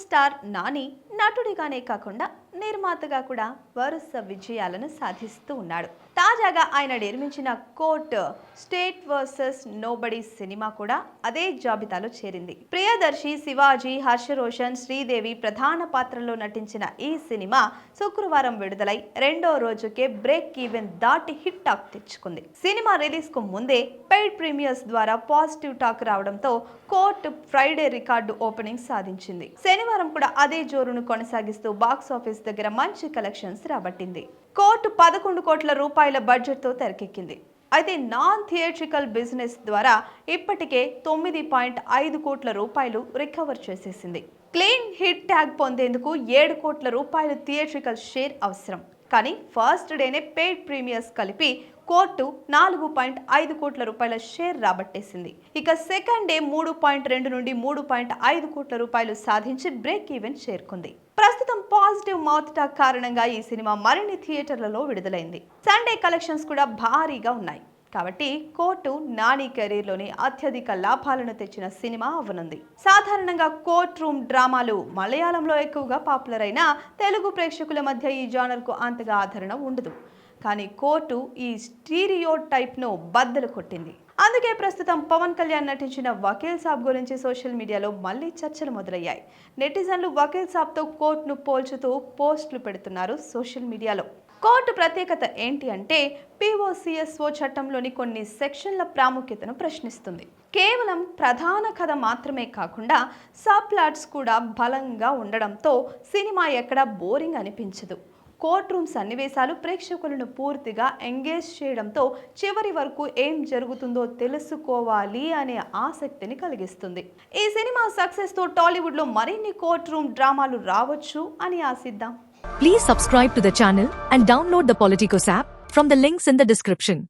Star Nani నటుడిగానే కాకుండా నిర్మాతగా కూడా వరుస విజయాలను సాధిస్తూ ఉన్నాడు. తాజాగా ఆయన నిర్మించిన court state versus nobody cinema కూడా అదే జాబితాలో చేరింది. ప్రియదర్శి శివాజీ హర్ష రోషన్ శ్రీదేవి ప్రధాన పాత్రలో నటించిన ఈ సినిమా శుక్రవారం విడుదలై రెండో రోజుకే బ్రేక్ ఈవెన్ దాటి హిట్ టాక్ తెచ్చుకుంది. సినిమా రిలీజ్కు ముందే పెయిడ్ ప్రీమియర్స్ ద్వారా పాజిటివ్ టాక్ రావడంతో కోర్ట్ ఫ్రైడే రికార్డు ఓపెనింగ్ సాధించింది. శనివారం కూడా అదే జోరును కొనసాగిస్తూ బాక్స్ ఆఫీస్ దగ్గర మంచి కలెక్షన్స్ రాబట్టింది. కోర్టు పదకొండు కోట్ల రూపాయల బడ్జెట్తో తెరకెక్కింది. అయితే నాన్ థియేట్రికల్ బిజినెస్ ద్వారా ఇప్పటికే తొమ్మిది పాయింట్ ఐదు కోట్ల రూపాయలు రికవర్ చేసేసింది. క్లీన్ హిట్ ట్యాగ్ పొందేందుకు ఏడు కోట్ల రూపాయలు థియేట్రికల్ షేర్ అవసరం. కానీ ఫస్ట్ డేనే పెయిడ్ ప్రీమియర్స్ కలిపి కోర్టు నాలుగు పాయింట్ ఐదు కోట్ల రూపాయల షేర్ రాబట్టేసింది. ఇక సెకండ్ డే మూడు పాయింట్ రెండు నుండి మూడు పాయింట్ ఐదు కోట్ల రూపాయలు సాధించి బ్రేక్ ఈవెన్ చేరుకుంది. ప్రస్తుతం పాజిటివ్ మౌత్ టాక్ కారణంగా ఈ సినిమా మరిన్ని థియేటర్లలో విడుదలైంది. సండే కలెక్షన్స్ కూడా భారీగా ఉన్నాయి. కాబట్టి కోర్టు నాని కెరీర్లోని అత్యధిక లాభాలను తెచ్చిన సినిమా అవ్వనుంది. సాధారణంగా కోర్ట్ రూమ్ డ్రామాలు మలయాళంలో ఎక్కువగా పాపులర్ అయినా తెలుగు ప్రేక్షకుల మధ్య ఈ జానర్కు అంతగా ఆదరణ ఉండదు. కానీ కోర్టు ఈ స్టీరియో టైప్ను బద్దలు కొట్టింది. అందుకే ప్రస్తుతం పవన్ కళ్యాణ్ నటించిన వకీల్ సాబ్ గురించి సోషల్ మీడియాలో మళ్ళీ చర్చలు మొదలయ్యాయి. నెటిజన్లు వకీల్ సాబ్తో కోర్టును పోల్చుతూ పోస్టులు పెడుతున్నారు సోషల్ మీడియాలో. కోర్టు ప్రత్యేకత ఏంటి అంటే పిఓసిఎస్ఓ చట్టంలోని కొన్ని సెక్షన్ల ప్రాముఖ్యతను ప్రశ్నిస్తుంది. కేవలం ప్రధాన కథ మాత్రమే కాకుండా సబ్ ప్లాట్స్ కూడా బలంగా ఉండడంతో సినిమా ఎక్కడా బోరింగ్ అనిపించదు. కోర్ట్ రూమ్ సన్నివేశాలు ప్రేక్షకులను పూర్తిగా ఎంగేజ్ చేయడంతో చివరి వరకు ఏం జరుగుతుందో తెలుసుకోవాలి అనే ఆసక్తిని కలిగిస్తుంది. ఈ సినిమా సక్సెస్తో టాలీవుడ్లో మరిన్ని కోర్ట్ రూమ్ డ్రామాలు రావచ్చు అని ఆశిద్దాం. Please subscribe to the channel and download the Politicos app from the links in the description